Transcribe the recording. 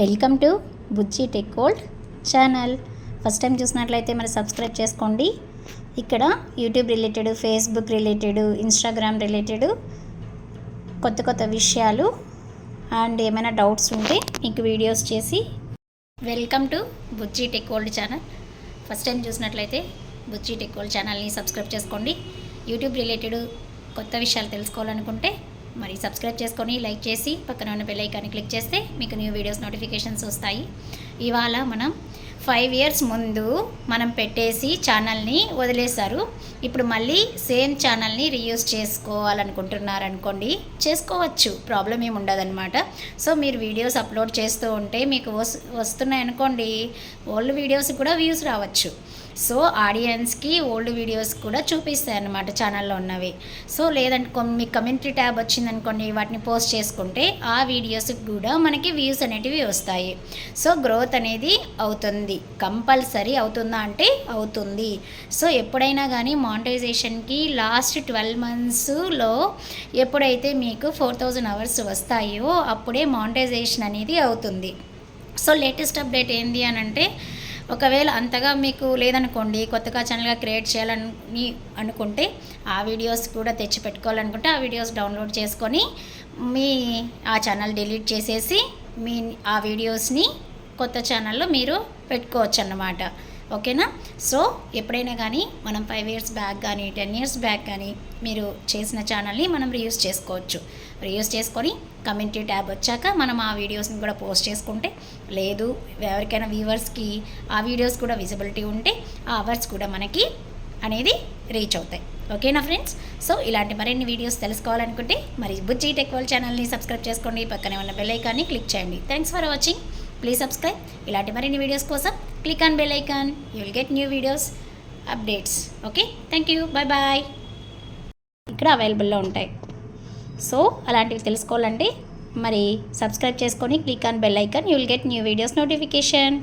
Welcome to Bujji tech gold channel. First time చూసినట్లయితే మరి subscribe చేసుకోండి. ఇక్కడ YouTube related Facebook related Instagram related కొత్త కొత్త విషయాలు అండ్ ఏమైనా డౌట్స్ ఉంటే మీకు వీడియోస్ చేసి welcome to Bujji tech gold channel. First time చూసినట్లయితే బుజ్జి టెక్ గోల్డ్ ఛానల్ని సబ్స్క్రైబ్ చేసుకోండి. యూట్యూబ్ రిలేటెడ్ కొత్త విషయాలు తెలుసుకోవాలనుకుంటే మరి సబ్స్క్రైబ్ చేసుకొని లైక్ చేసి పక్కన ఉన్న బెల్లైకాన్ని క్లిక్ చేస్తే మీకు న్యూ వీడియోస్ నోటిఫికేషన్స్ వస్తాయి. ఇవాళ మనం ఫైవ్ ఇయర్స్ ముందు మనం పెట్టేసి ఛానల్ని వదిలేశారు. ఇప్పుడు మళ్ళీ సేమ్ ఛానల్ని రీయూజ్ చేసుకోవాలనుకుంటున్నారు అనుకోండి చేసుకోవచ్చు. ప్రాబ్లం ఏమి ఉండదన్నమాట. సో మీరు వీడియోస్ అప్లోడ్ చేస్తూ ఉంటే మీకు వస్ వస్తున్నాయి అనుకోండి ఓల్డ్ వీడియోస్ కూడా వ్యూస్ రావచ్చు. సో ఆడియన్స్కి ఓల్డ్ వీడియోస్ కూడా చూపిస్తాయి అన్నమాట ఛానల్లో ఉన్నవి. సో లేదంటే కొ- మీ కమ్యూనిటీ ట్యాబ్ వచ్చిందనుకోండి వాటిని పోస్ట్ చేసుకుంటే ఆ వీడియోస్కి కూడా మనకి వ్యూస్ అనేటివి వస్తాయి. సో గ్రోత్ అనేది అవుతుంది. కంపల్సరీ అవుతుందా అంటే అవుతుంది. సో ఎప్పుడైనా కానీ మానిటైజేషన్కి లాస్ట్ ట్వెల్వ్ మంత్స్లో ఎప్పుడైతే మీకు ఫోర్ థౌజండ్ అవర్స్ వస్తాయో అప్పుడే మానిటైజేషన్ అనేది అవుతుంది. సో లేటెస్ట్ అప్డేట్ ఏంది అని అంటే ఒకవేళ అంతగా మీకు లేదనుకోండి కొత్తగా ఛానల్గా క్రియేట్ చేయాలని అనుకుంటే ఆ వీడియోస్ కూడా తెచ్చి పెట్టుకోవాలనుకుంటే ఆ వీడియోస్ డౌన్లోడ్ చేసుకొని మీ ఆ ఛానల్ డిలీట్ చేసేసి మీ ఆ వీడియోస్ని కొత్త ఛానల్లో మీరు పెట్టుకోవచ్చు అన్నమాట ఓకేనా? సో ఎప్పుడైనా కానీ మనం ఫైవ్ ఇయర్స్ బ్యాక్ కానీ టెన్ ఇయర్స్ బ్యాక్ కానీ మీరు చేసిన ఛానల్ని మనం రీయూస్ చేసుకోవచ్చు. రీయూస్ చేసుకొని కమ్యూనిటీ ట్యాబ్ వచ్చాక మనం ఆ వీడియోస్ని కూడా పోస్ట్ చేసుకుంటే లేదు ఎవరికైనా వ్యూవర్స్కి ఆ వీడియోస్ కూడా విజిబిలిటీ ఉంటే ఆ అవర్స్ కూడా మనకి అనేది రీచ్ అవుతాయి. ఓకేనా ఫ్రెండ్స్ సో ఇలాంటి మరిన్ని వీడియోస్ తెలుసుకోవాలనుకుంటే మరి బుజ్జి టెక్ వరల్డ్ ఛానల్ని సబ్స్క్రైబ్ చేసుకోండి. పక్కనే ఉన్న బెల్ ఐకాన్ని క్లిక్ చేయండి. Thanks for watching please subscribe ఇలాంటి మరిన్ని వీడియోస్ కోసం click on bell icon you will get new videos updates okay thank you bye bye ఇక్కడ అవైలబుల్లో ఉంటాయి. సో అలాంటివి తెలుసుకోవాలంటే మరి సబ్స్క్రైబ్ చేసుకొని click on bell icon you will get new videos notification